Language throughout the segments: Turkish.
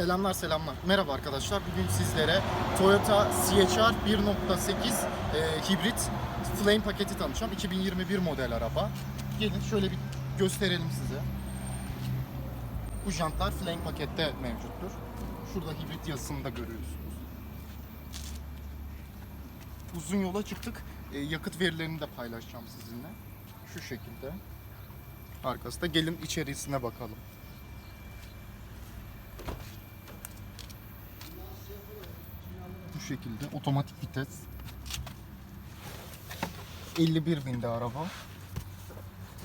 Selamlar selamlar. Merhaba arkadaşlar. Bugün sizlere Toyota CHR 1.8 e, hibrit flame paketi tanıtacağım. 2021 model araba. Gelin şöyle bir gösterelim size. Bu jantlar flame pakette mevcuttur. Şurada hibrit yazısını da görüyorsunuz. Uzun yola çıktık. E, yakıt verilerini de paylaşacağım sizinle. Şu şekilde. Arkasında gelin içerisine bakalım. Şekilde otomatik vites. 51 binde araba.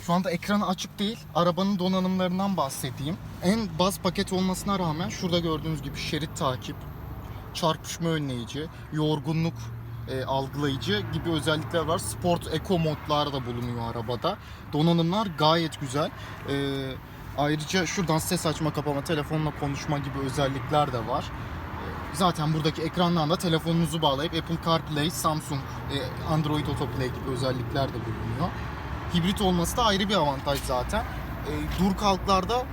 Şu anda ekranı açık değil. Arabanın donanımlarından bahsedeyim. En baz paket olmasına rağmen şurada gördüğünüz gibi şerit takip, çarpışma önleyici, yorgunluk e, algılayıcı gibi özellikler var. Sport Eco modlar da bulunuyor arabada. Donanımlar gayet güzel. E, ayrıca şuradan ses açma kapama, telefonla konuşma gibi özellikler de var. Zaten buradaki ekrandan da telefonunuzu bağlayıp Apple CarPlay, Samsung, e, Android Autoplay gibi özellikler de bulunuyor. Hibrit olması da ayrı bir avantaj zaten. E, dur kalklarda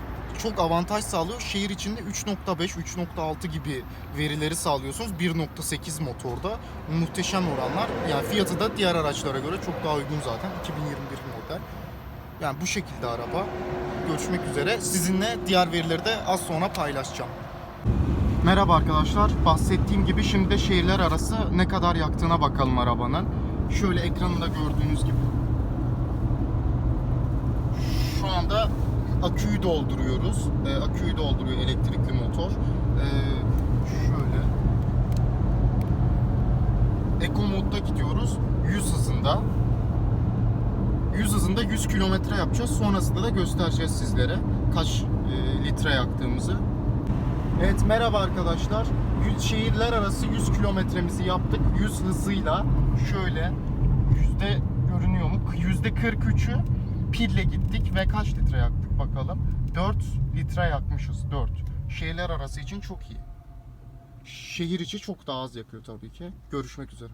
çok avantaj sağlıyor. Şehir içinde 3.5, 3.6 gibi verileri sağlıyorsunuz. 1.8 motorda muhteşem oranlar. Yani fiyatı da diğer araçlara göre çok daha uygun zaten. 2021 model. Yani bu şekilde araba. Görüşmek üzere. Sizinle diğer verileri de az sonra paylaşacağım. Merhaba arkadaşlar. Bahsettiğim gibi şimdi de şehirler arası ne kadar yaktığına bakalım arabanın. Şöyle ekranında gördüğünüz gibi. Şu anda aküyü dolduruyoruz. Ee, aküyü dolduruyor elektrikli motor. Ee, şöyle. Eco modda gidiyoruz. 100 hızında. 100 hızında 100 kilometre yapacağız. Sonrasında da göstereceğiz sizlere kaç e, litre yaktığımızı. Evet merhaba arkadaşlar. Şehirler arası 100 kilometremizi yaptık. 100 hızıyla şöyle yüzde görünüyor mu? Yüzde 43'ü pille gittik ve kaç litre yaktık bakalım. 4 litre yakmışız. 4. Şehirler arası için çok iyi. Şehir içi çok daha az yakıyor tabii ki. Görüşmek üzere.